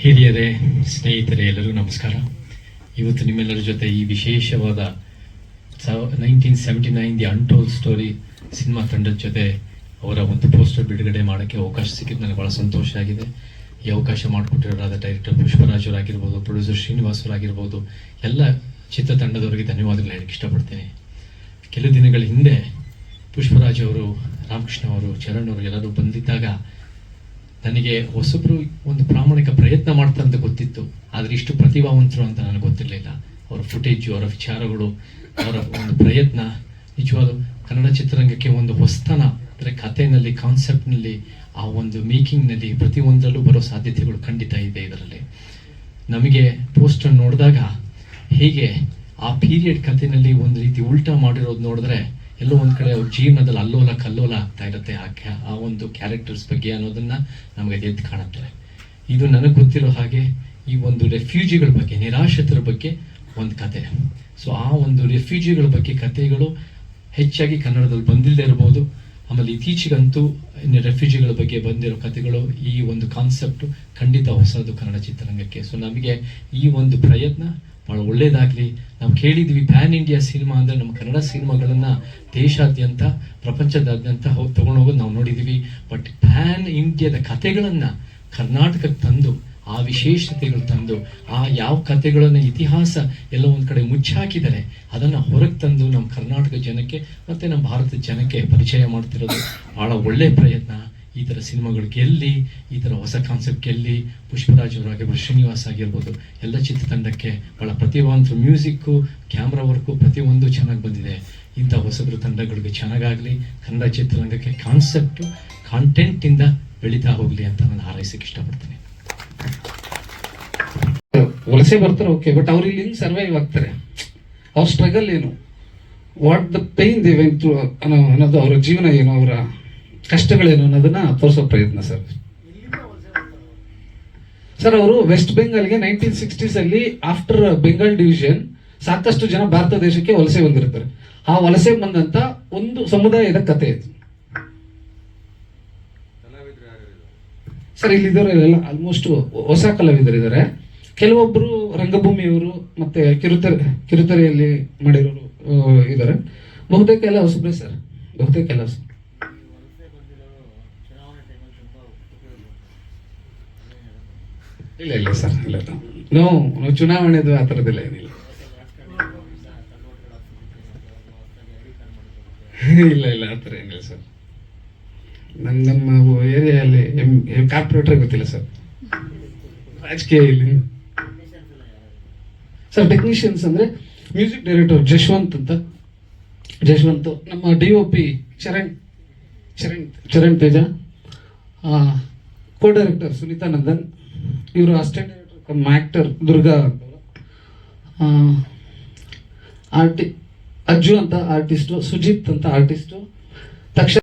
ಹಿರಿಯರೇ, ಸ್ನೇಹಿತರೆ ಎಲ್ಲರಿಗೂ ನಮಸ್ಕಾರ. ಇವತ್ತು ನಿಮ್ಮೆಲ್ಲರ ಜೊತೆ ಈ ವಿಶೇಷವಾದ nineteen seventy nine the untold story cinema ತಂಡದ ಜೊತೆ ಅವರ ಒಂದು ಪೋಸ್ಟರ್ ಬಿಡುಗಡೆ ಮಾಡೋಕ್ಕೆ ಅವಕಾಶ ಸಿಕ್ಕಿದ್ದು ನನಗೆ ಭಾಳ ಸಂತೋಷ ಆಗಿದೆ. ಈ ಅವಕಾಶ ಮಾಡಿಕೊಟ್ಟಿರೋರಾದ ಡೈರೆಕ್ಟರ್ ಪುಷ್ಪರಾಜ್ ಅವರಾಗಿರ್ಬೋದು, ಪ್ರೊಡ್ಯೂಸರ್ ಶ್ರೀನಿವಾಸ್ ಅವರಾಗಿರ್ಬೋದು, ಎಲ್ಲ ಚಿತ್ರತಂಡದವರಿಗೆ ಧನ್ಯವಾದಗಳು ಹೇಳಕ್ಕೆ ಇಷ್ಟಪಡ್ತೀನಿ. ಕೆಲವು ದಿನಗಳ ಹಿಂದೆ ಪುಷ್ಪರಾಜ್ ಅವರು, ರಾಮಕೃಷ್ಣ ಅವರು, ಚರಣ್ ಅವರು ಎಲ್ಲರೂ ಬಂದಿದ್ದಾಗ ನನಗೆ ಹೊಸಬ್ರು ಒಂದು ಪ್ರಾಮಾಣಿಕ ಪ್ರಯತ್ನ ಮಾಡ್ತಾರೆ ಅಂತ ಗೊತ್ತಿತ್ತು. ಆದರೆ ಇಷ್ಟು ಪ್ರತಿಭಾವಂತರು ಅಂತ ನನಗೆ ಗೊತ್ತಿರಲಿಲ್ಲ. ಅವರ ಫುಟೇಜು ಅವರ ವಿಚಾರಗಳು, ಅವರ ಒಂದು ಪ್ರಯತ್ನ. ನಿಜವಾದ ಕನ್ನಡ ಚಿತ್ರರಂಗಕ್ಕೆ ಒಂದು ಹೊಸ್ತನ, ಅಂದರೆ ಕಥೆನಲ್ಲಿ ಕಾನ್ಸೆಪ್ಟ್ನಲ್ಲಿ ಆ ಒಂದು ಮೇಕಿಂಗ್ನಲ್ಲಿ ಪ್ರತಿಯೊಂದರಲ್ಲೂ ಬರೋ ಸಾಧ್ಯತೆಗಳು ಖಂಡಿತ ಇದೆ ಇದರಲ್ಲಿ. ನಮಗೆ ಪೋಸ್ಟರ್ ನೋಡಿದಾಗ ಹೀಗೆ ಆ ಪೀರಿಯಡ್ ಕಥೆನಲ್ಲಿ ಒಂದು ರೀತಿ ಉಲ್ಟಾ ಮಾಡಿರೋದು ನೋಡಿದ್ರೆ ಎಲ್ಲೋ ಒಂದು ಕಡೆ ಅವ್ರ ಜೀವನದಲ್ಲಿ ಅಲ್ಲೋಲ ಕಲ್ಲೋಲ ಆಗ್ತಾ ಇರುತ್ತೆ ಆ ಕ್ಯಾ ಆ ಒಂದು ಕ್ಯಾರೆಕ್ಟರ್ಸ್ ಬಗ್ಗೆ ಅನ್ನೋದನ್ನ ನಮಗೆ ಎದ್ದು ಕಾಣುತ್ತೆ. ಇದು ನನಗೆ ಗೊತ್ತಿರೋ ಹಾಗೆ ಈ ಒಂದು ರೆಫ್ಯೂಜಿಗಳ ಬಗ್ಗೆ, ನಿರಾಶ್ರಿತರ ಬಗ್ಗೆ ಒಂದು ಕತೆ. ಸೊ ಆ ಒಂದು ರೆಫ್ಯೂಜಿಗಳ ಬಗ್ಗೆ ಕತೆಗಳು ಹೆಚ್ಚಾಗಿ ಕನ್ನಡದಲ್ಲಿ ಬಂದಿಲ್ಲದೆ ಇರಬಹುದು ಆಮೇಲೆ ಇತ್ತೀಚೆಗಂತೂ ರೆಫ್ಯೂಜಿಗಳ ಬಗ್ಗೆ ಬಂದಿರೋ ಕಥೆಗಳು ಈ ಒಂದು ಕಾನ್ಸೆಪ್ಟ್ ಖಂಡಿತ ಹೊಸದು ಕನ್ನಡ ಚಿತ್ರರಂಗಕ್ಕೆ. ಸೊ ನಮಗೆ ಈ ಒಂದು ಪ್ರಯತ್ನ ಬಹಳ ಒಳ್ಳೇದಾಗ್ಲಿ. ನಾವು ಕೇಳಿದ್ವಿ ಪ್ಯಾನ್ ಇಂಡಿಯಾ ಸಿನಿಮಾ ಅಂದ್ರೆ ನಮ್ಮ ಕನ್ನಡ ಸಿನಿಮಾಗಳನ್ನ ದೇಶಾದ್ಯಂತ, ಪ್ರಪಂಚದಾದ್ಯಂತ ಹೋಗಿ ತಗೊಂಡೋಗೋದು ನಾವು ನೋಡಿದ್ದೀವಿ ಬಟ್ ಪ್ಯಾನ್ ಇಂಡಿಯಾದ ಕಥೆಗಳನ್ನ ಕರ್ನಾಟಕಕ್ಕೆ ತಂದು, ಆ ವಿಶೇಷತೆಗಳು ತಂದು, ಆ ಯಾವ ಕಥೆಗಳನ್ನ ಇತಿಹಾಸ ಎಲ್ಲ ಒಂದು ಕಡೆ ಮುಚ್ಚಾಕಿದ್ದಾರೆ ಅದನ್ನ ಹೊರಗೆ ತಂದು ನಮ್ಮ ಕರ್ನಾಟಕ ಜನಕ್ಕೆ ಮತ್ತೆ ನಮ್ಮ ಭಾರತದ ಜನಕ್ಕೆ ಪರಿಚಯ ಮಾಡ್ತಿರೋದು ಭಾಳ ಒಳ್ಳೆ ಪ್ರಯತ್ನ. ಈ ಥರ ಸಿನಿಮಾಗಳು ಗೆಲ್ಲಿ ಈ ಥರ ಹೊಸ ಕಾನ್ಸೆಪ್ಟ್ ಗೆಲ್ಲಿ ಪುಷ್ಪರಾಜ್ ಅವರಾಗಿರ್ಬೋದು ಶ್ರೀನಿವಾಸ್ ಆಗಿರ್ಬೋದು, ಎಲ್ಲ ಚಿತ್ರತಂಡಕ್ಕೆ ಬಹಳ ಪ್ರತಿಭಾವಂತರು ಮ್ಯೂಸಿಕ್ಕು ಕ್ಯಾಮ್ರಾ ವರ್ಕು ಪ್ರತಿಯೊಂದು ಚೆನ್ನಾಗಿ ಬಂದಿದೆ. ಇಂಥ ಹೊಸಬ್ರ ತಂಡಗಳಿಗೆ ಚೆನ್ನಾಗಾಗಲಿ, ಕನ್ನಡ ಚಿತ್ರರಂಗಕ್ಕೆ ಕಾನ್ಸೆಪ್ಟು ಕಾಂಟೆಂಟಿಂದ ಬೆಳೀತಾ ಹೋಗಲಿ ಅಂತ ನಾನು ಹಾರೈಸಕ್ಕೆ ಇಷ್ಟಪಡ್ತೀನಿ. ವಲಸೆ ಬರ್ತಾರೆ ಓಕೆ ಬಟ್ ಅವ್ರು ಇಲ್ಲಿ ಸರ್ವೈವ್ ಆಗ್ತಾರೆ. ಅವ್ರ ಸ್ಟ್ರಗಲ್ ಏನು? What the pain they went through ಅನ್ನೋ ಅನ್ನೋದು ಅವರ ಜೀವನ ಏನು, ಅವರ ಕಷ್ಟಗಳೇನು ಅನ್ನೋದನ್ನ ತೋರಿಸೋ ಪ್ರಯತ್ನ ಸರ್. ಸರ್, ಅವರು ವೆಸ್ಟ್ ಬೆಂಗಾಲ್ಗೆ ನೈನ್ಟೀನ್ ಸಿಕ್ಸ್ಟೀಸ್ ಅಲ್ಲಿ ಆಫ್ಟರ್ ಬೆಂಗಾಲ್ ಡಿವಿಷನ್ ಸಾಕಷ್ಟು ಜನ ಭಾರತ ದೇಶಕ್ಕೆ ವಲಸೆ ಬಂದಿರ್ತಾರೆ. ಆ ವಲಸೆ ಬಂದಂತ ಒಂದು ಸಮುದಾಯದ ಕಥೆ ಇದು. ಸರ್ ಇಲ್ಲಿದ್ದವರೆಲ್ಲ ಆಲ್ಮೋಸ್ಟ್ ಹೊಸ ಕಲಾವಿದರಿದ್ದಾರೆ ಕೆಲವೊಬ್ಬರು ರಂಗಭೂಮಿಯವರು ಮತ್ತೆ ಕಿರುತೆರೆ ಕಿರುತೆರೆಯಲ್ಲಿ ಮಾಡಿರೋರು ಇದ್ದಾರೆ. ಬಹುತೇಕ ಎಲ್ಲ ಹೊಸಬ್ರೆ ಸರ್. ಬಹುತೇಕ ಎಲ್ಲ ಹೊಸ ಇಲ್ಲ ಇಲ್ಲ, ಸರ್, ಇಲ್ಲ ನೋ ನಾವು ಚುನಾವಣೆದು ಆ ಥರದ್ದೆಲ್ಲ ಏನಿಲ್ಲ. ಇಲ್ಲ ಇಲ್ಲ, ಆ ಥರ ಏನಿಲ್ಲ, ಸರ್. ನಮ್ಮ ನಮ್ಮ ಏರಿಯಾದಲ್ಲಿ ಎಂ ಕಾರ್ಪೊರೇಟರ್ ಗೊತ್ತಿಲ್ಲ, ಸರ್. ರಾಜಕೀಯ ಇಲ್ಲಿ. ಸರ್ ಟೆಕ್ನಿಷಿಯನ್ಸ್ ಅಂದರೆ ಮ್ಯೂಸಿಕ್ ಡೈರೆಕ್ಟರ್ ಜಶ್ವಂತ್ ಅಂತ. ಜಶ್ವಂತ್, ನಮ್ಮ D O P Charan Charan Charan Teja. Co director Sunitha Nandan. ಇವರು assistant director cum actor Durga Arti Ajju ಅಂತ ಆರ್ಟಿಸ್ಟು ಸುಜಿತ್ ಅಂತ ಆರ್ಟಿಸ್ಟು ತಕ್ಷಣ